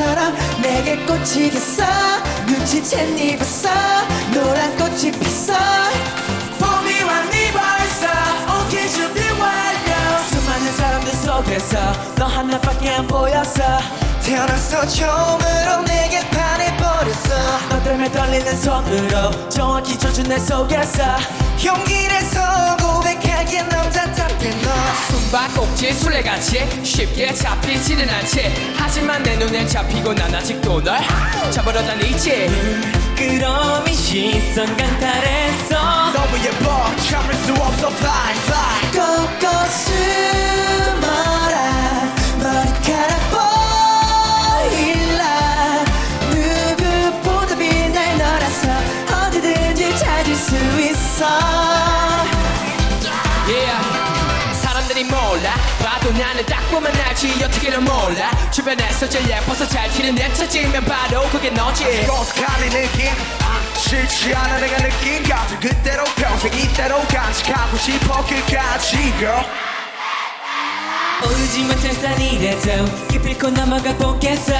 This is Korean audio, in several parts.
벌처럼 내게 꽂히겠어. 눈치챈 네 봤어 노란 꽃이 폈어. 봄이 왔니 벌써. 오케이 준비 완료. 수많은 사람들 속에서 너 하나밖에 안 보였어. 태어나서 처음으로 내게 반해버렸어. 너 때문에 떨리는 손으로 정확히 젖은 내 속에서 용기 내서 고백 하기엔 남자답게 너. 숨바꼭질 술래같이 쉽게 잡히지는 않지. 하지만 내 눈엔 잡히고 난 아직도 널 잡으려 다니지. 그럼 이 시선 강탈했어. 너무 예뻐 참을 수 없어 fly fly. 숨 나는 딱 보면 알지. 어떻게는 몰라. 주변에서 제일 예뻐서 잘 튀는 내 찾으면 바로 그게 너지. 어색한 느낌. 싫지 않아 내가 느낀 감정 그대로 평생 이대로 간직하고 싶어 끝까지 girl. 오르지 못한 산이라도 기필코 넘어가 보겠어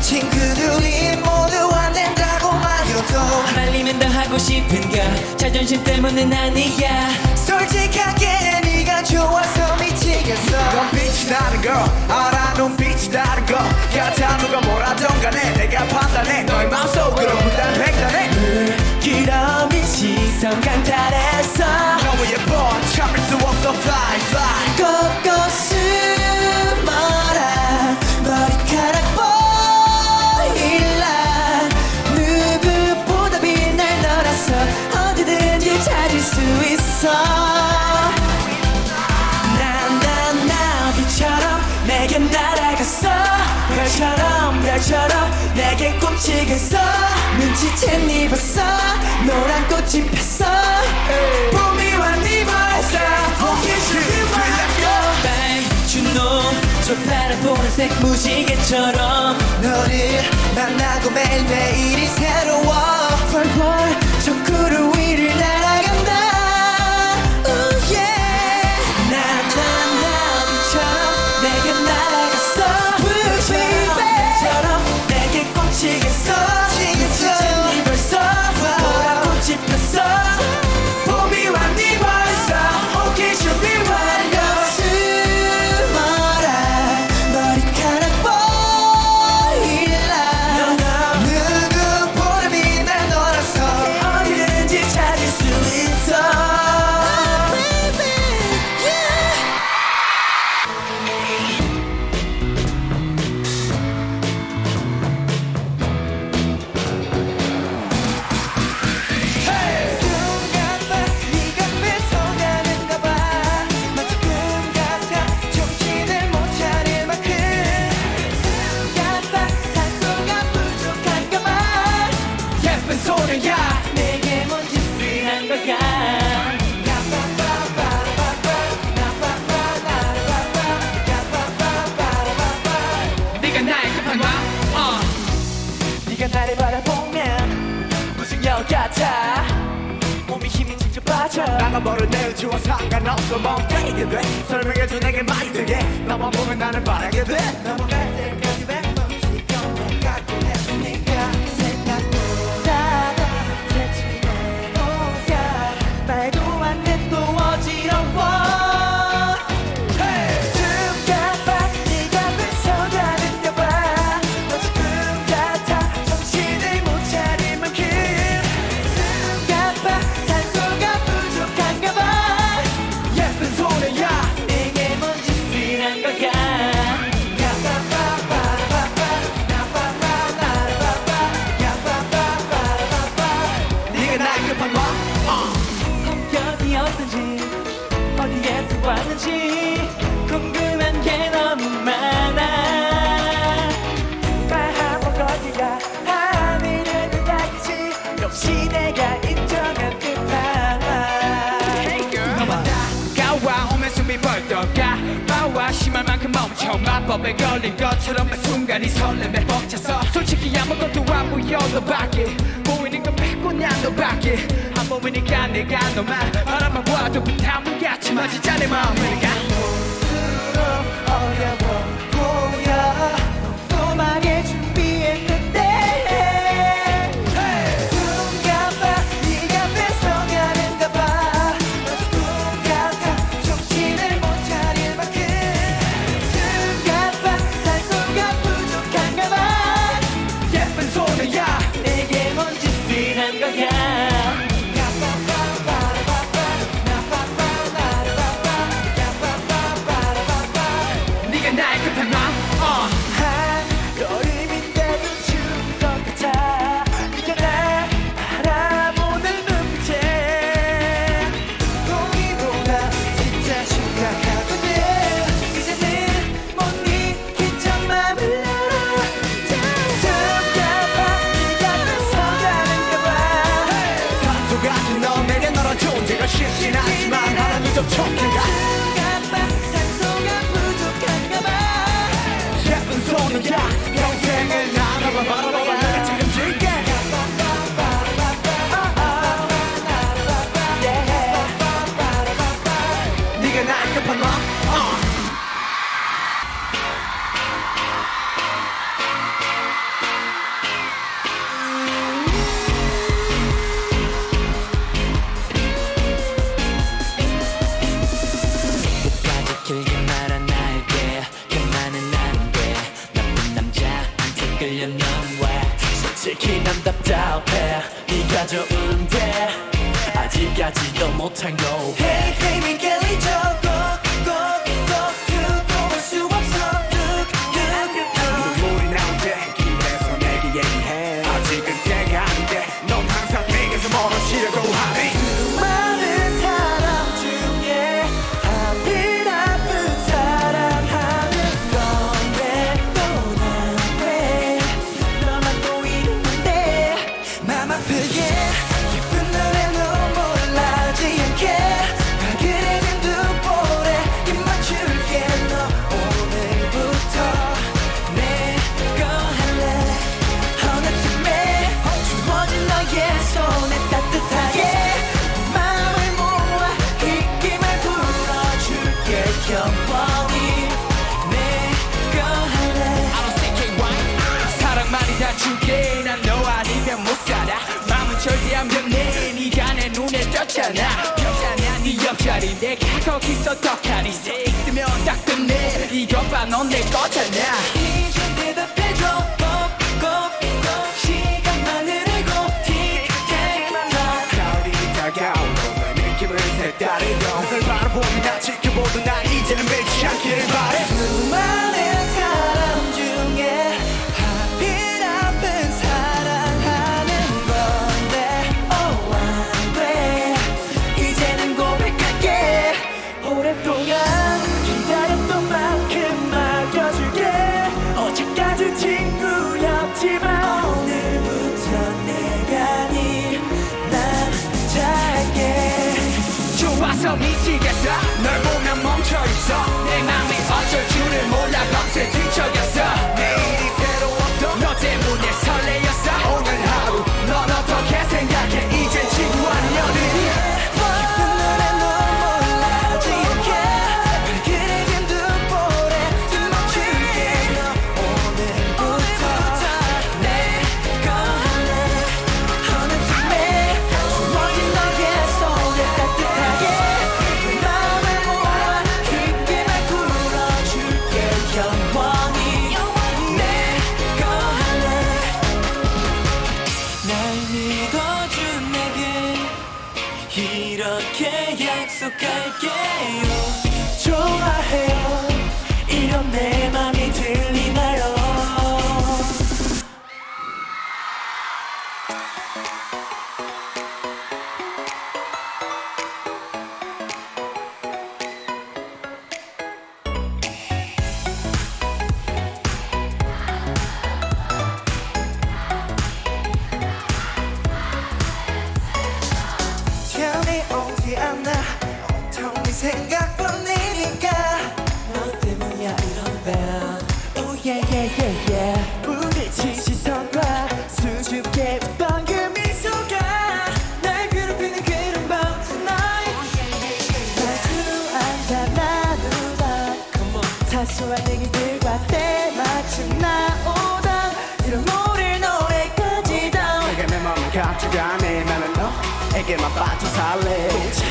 친구들이 모두 안 된다고 말해도 말리면 더 하고 싶은 거 자존심 때문은 아니야. 솔직하게 네가 좋아서 미치겠어. 넌 빛이 나는 거. 알아 눈빛이 다른 거. 같아 누가 뭐라던 간에 내가 판단해. 너의 마음속으로 무단 그럼 이 시선 강탈했어. 너무 예뻐. 참을 수 없어. Fly fly. 꼭꼭 꽂히겠어. 눈치챈 네 봤어? 노란 꽃이 폈어. 봄이 왔니 벌써? Bang 준호 저 파란 보라색 무지개처럼 너를 만나고 매일매일이 새로워. 펄펄 저 구름 위를 순간이 설렘에 벅차서 솔직히 아무것도 안 보여 너밖에. 보이는 건 빼고냐 너밖에. 안 보이니까 내가 너만 바라만 봐도 부담같이 맞지 자네 마음을 가. 좋은데 아직까지도 못한 거. Hey baby 없잖아. 변장한 네 옆자리 내가 거기서 떡하니 서 있으면 딱 끝내. 이것 봐넌내 거잖아. 미치겠어? 널 so かけよう 소한 얘기들과 때마침 나오던 이런 모를 노래까지 다 내게 내 맘을 가져가네 나는 너에게만 빠져 살래.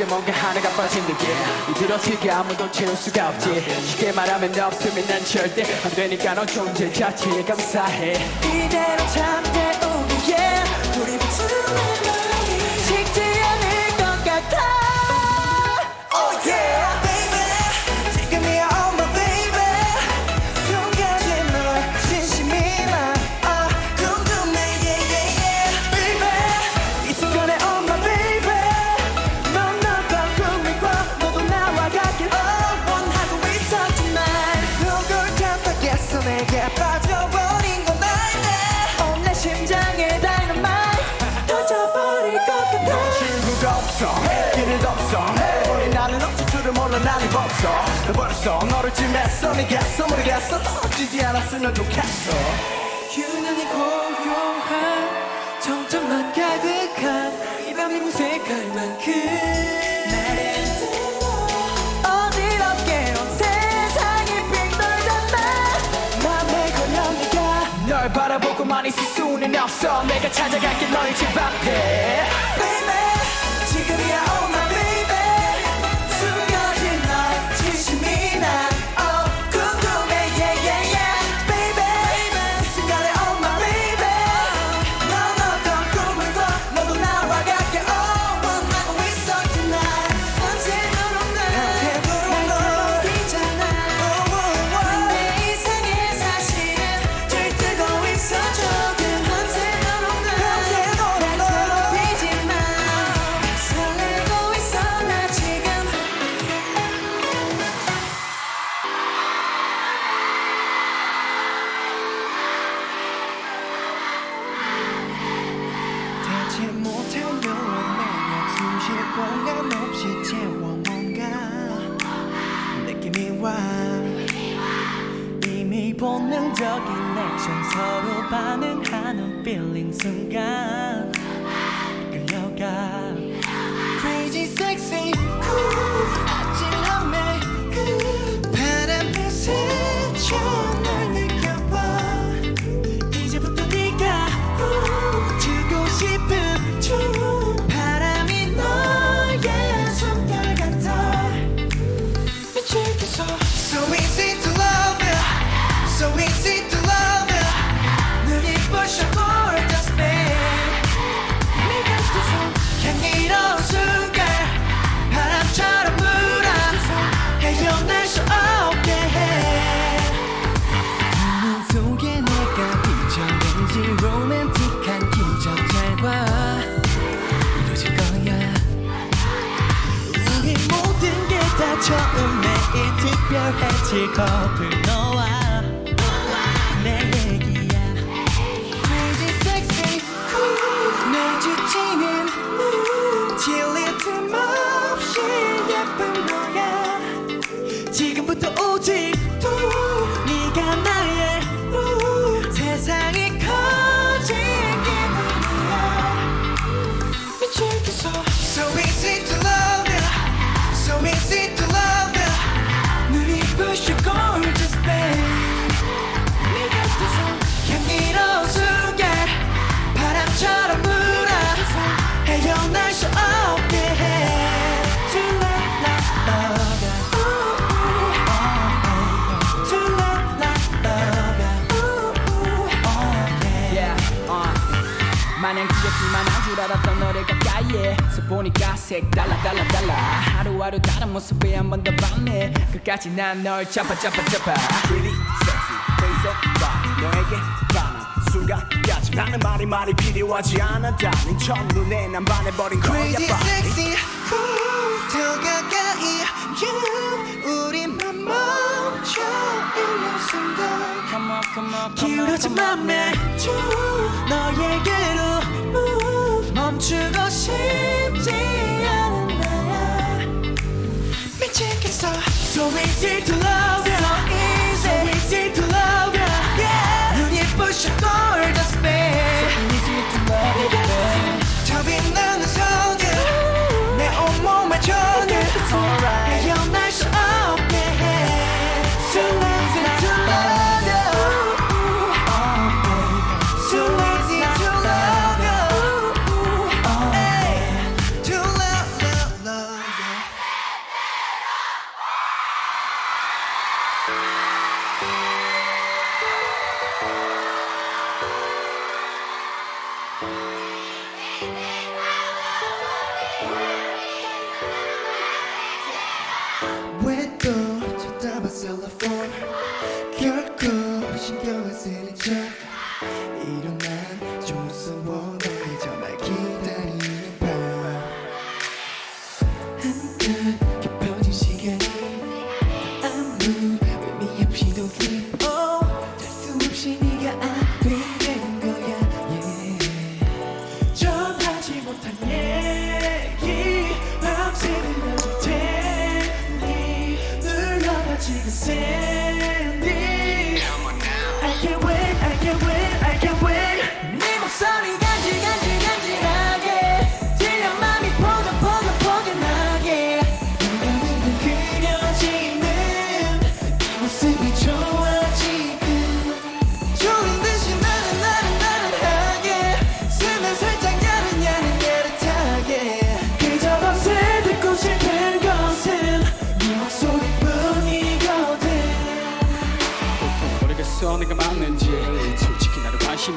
속에 뭔가 하나가 빠진 느낌 이 들어지게 아무도 채울 수가 없지. 쉽게 말하면 없으면 난 절대 안 되니까 너 존재 자체에 감사해. 이대로 참대 난 입었어 벌써 너를 찜했어. 네겠어 모르겠어. 떨어지지 않았으면 좋겠어. 유난히 고요한 정점만 가득한 이 밤이 무색할 만큼 나를 어지럽게 온 세상이 빙돌잖아. 맘에 걸려 내가 널 바라보고만 있을 수는 없어. 내가 찾아갈게 너의 집 앞에. 줄 알았던 너를 가까이에. 서 보니까 색달라 달라 달라. 하루하루 다른 모습에 한 번 더 반해 끝까지 난 널 잡아 잡아 잡아. Pretty sexy face of rock 너에게 반한 순간까지. 나는 말이 말이 필요하지 않았다는 첫눈에 난 반해버린 거야 Crazy sexy. cool 더 가까이. You 우리만 멈춰 있는 순간. 길어진 맘에 너에게로 멈추고 싶지 않은 나야 미치겠어 So easy to love So easy to 눌러봐 지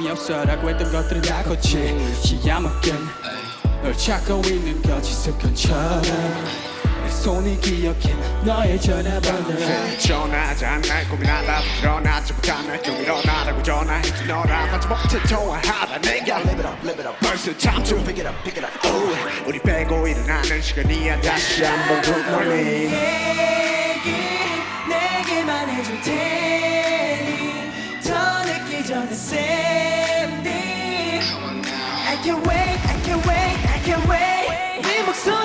관심이 없어라고 했던 것들은 다 거치. 시야먹긴 널 찾고 있는 거지 습관처럼. 내 손이 기억해 너의 전화번호. 전화하지 않날 고민하다 일어나지 못하면 좀 일어나라고 전화했지 너랑 마지못해 통화하다. 내가 벌써 참좀 pick it up pick it up. Oh, 우리 빼고 일어나는 시간이야. 다시 한번 good morning 얘기 내게만 해줄 테니 더 늦기 전에 sending I can't wait I can't wait I can't wait 네 목소린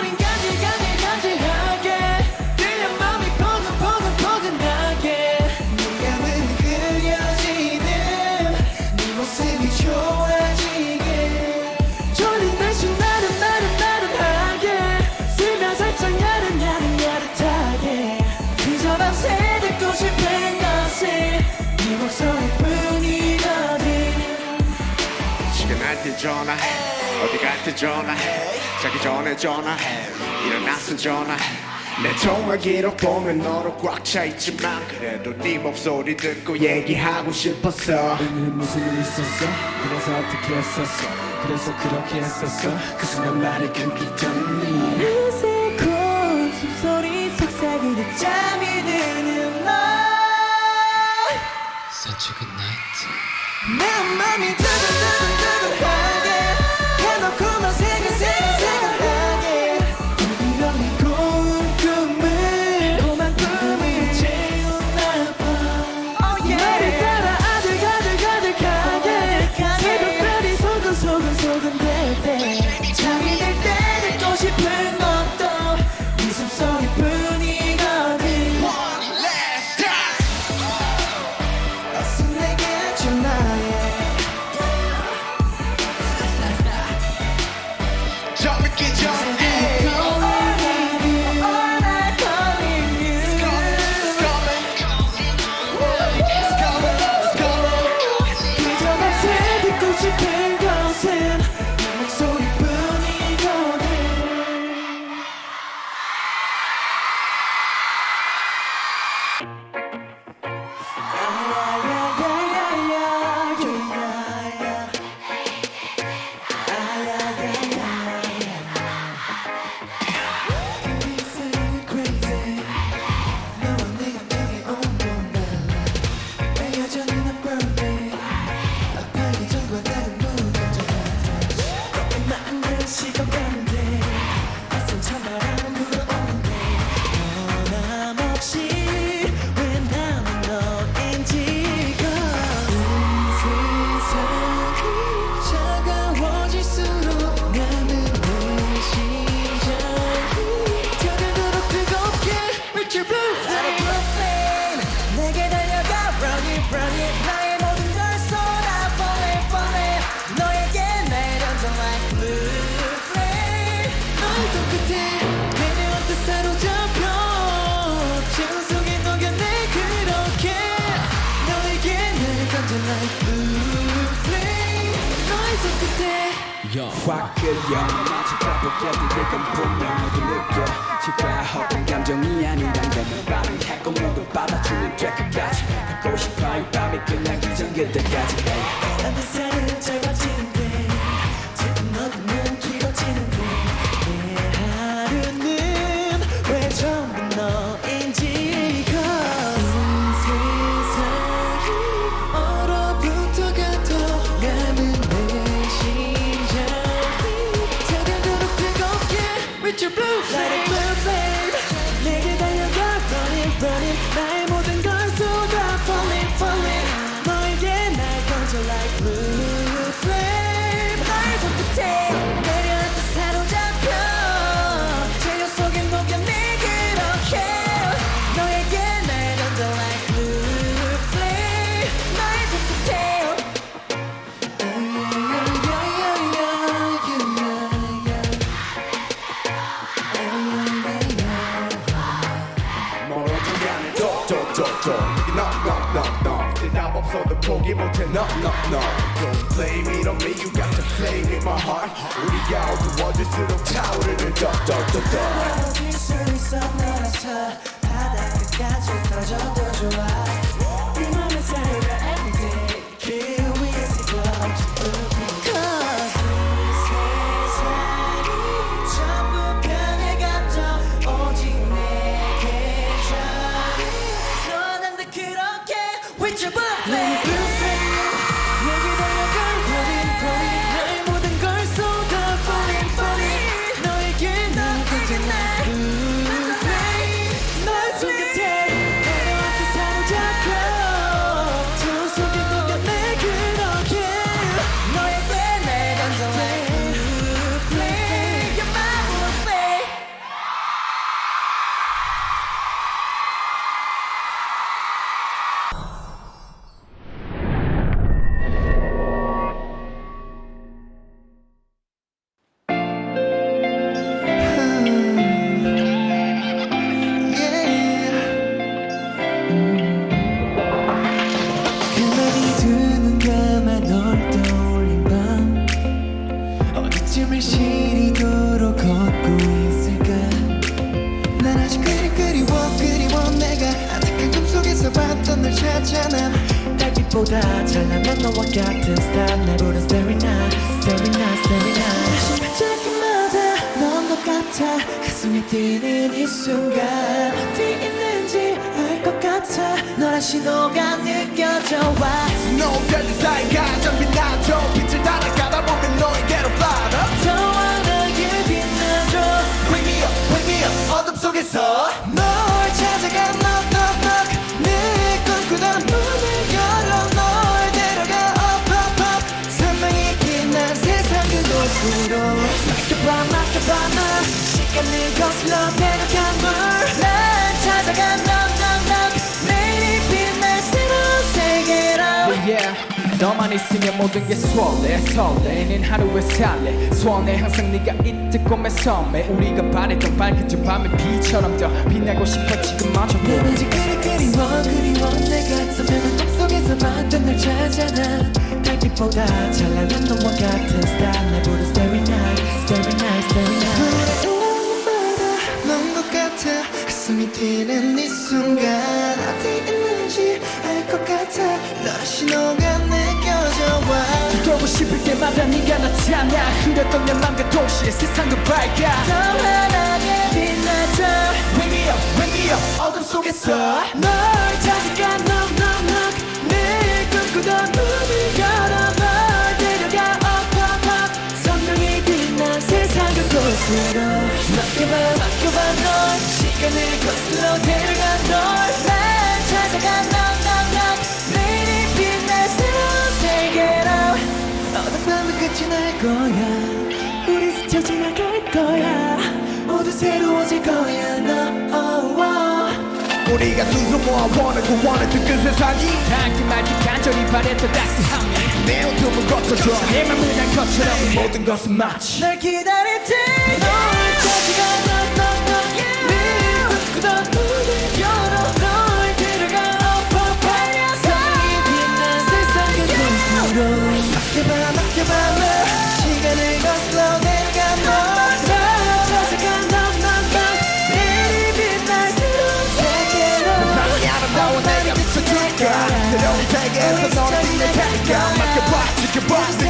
때 전화해 어디 갈 때 전화해 자기 전에 전화해 일어나서 전화해 내 통화 기록 보면 너로 꽉 차 있지만 그래도 네 목소리 듣고 얘기하고 싶었어. 오늘은 무슨 일 있었어? 그래서 어떻게 했었어? 그래서 그렇게 했었어? 그 순간 말이 끊기더니 어색한 숨소리 속삭이듯 잠이 드는 너 Such a good night. 내 맘이 두근두 점을 반응했고 모두 받아주는 될 끝까지 하고 싶어 이 밤이 끝나기 전 그때까지 난 뱃살은 짧아지는데 자꾸 너도 눈 길어지는데 내 하루는 왜 전부 너인지 Cause 세상이 얼어붙어가도 남은 내 심장이 새들도록 뜨겁게 With blue 또또또또 knock 대답 없어도 포기 못해 knock knock knock Don't blame it on me you got the flame in my heart 우리가 어두워질수록 차오르는 더더더더 어디서 있어 너라서 바닥까지 떨어져도 좋아 보다 찬란한 너와 같은 스타일. 날 부른 Starry Night Starry Night Starry Night. 반짝임마다 넌 것 같아. 가슴이 뛰는 이 순간 어디 있는지 알 것 같아. 너란 신호가 느껴져 와. 별들 사이가 잠빈 나죠. 빛을 따라가다 보면 너에게로 fly up. 더 환하게 빛나줘. Wake me up wake me up. 어둠 속에서 널 찾아가 knock 찾아가 매일 빛날 새로운 세계로 yeah. 너만 있으면 모든 게 수월해 설레는 하루에 살래. 소원해 항상 네가 있듯 꿈에 섬에. 우리가 바랬던 밝혀진 밤의 비처럼 더 빛나고 싶어 지금마저 난 아직 그리 그리워 그리워. 내가 선명한 꿈속에서 봤던 널 찾아나. 달빛보다 찬란한 너와 같은 스타일 날 부른 Starry Night 뛰는 이 순간 어디 있는지 알 것 같아. 너의 신호가 느껴져 와. 돌고 싶을 때마다 네가 나타나 흐렸던 내 맘과 동시에 세상도 밝아. 더 환하게 빛나줘 Wake me up wake me up. 어둠 속에서. 널 찾아가 knock knock knock. 내 꿈꾸던 문을 열어 널 데려가. Up up up. 선명히 빛난 세상 그곳으로. 맡겨봐 맡겨봐 널 시간을 거슬러 데려가 널날 찾아가 knock knock knock 내일이 빛날 새로운 세계로 어느 밤은 끝이 날 거야. 우리 스쳐 지나갈 거야. 모두 새로워질 거야 너. oh, oh. 우리가 두손 모아 원하고 원했던 그 세상이. 닿기 말기 간절히 바랬던 따스함이 내 어둠을 거쳐줘. 내 맘을 난 것처럼. 이 모든 것은 마치 널 기다릴 테니 널 찾아가 Take it, so don't need to take it. Make it right, take it right.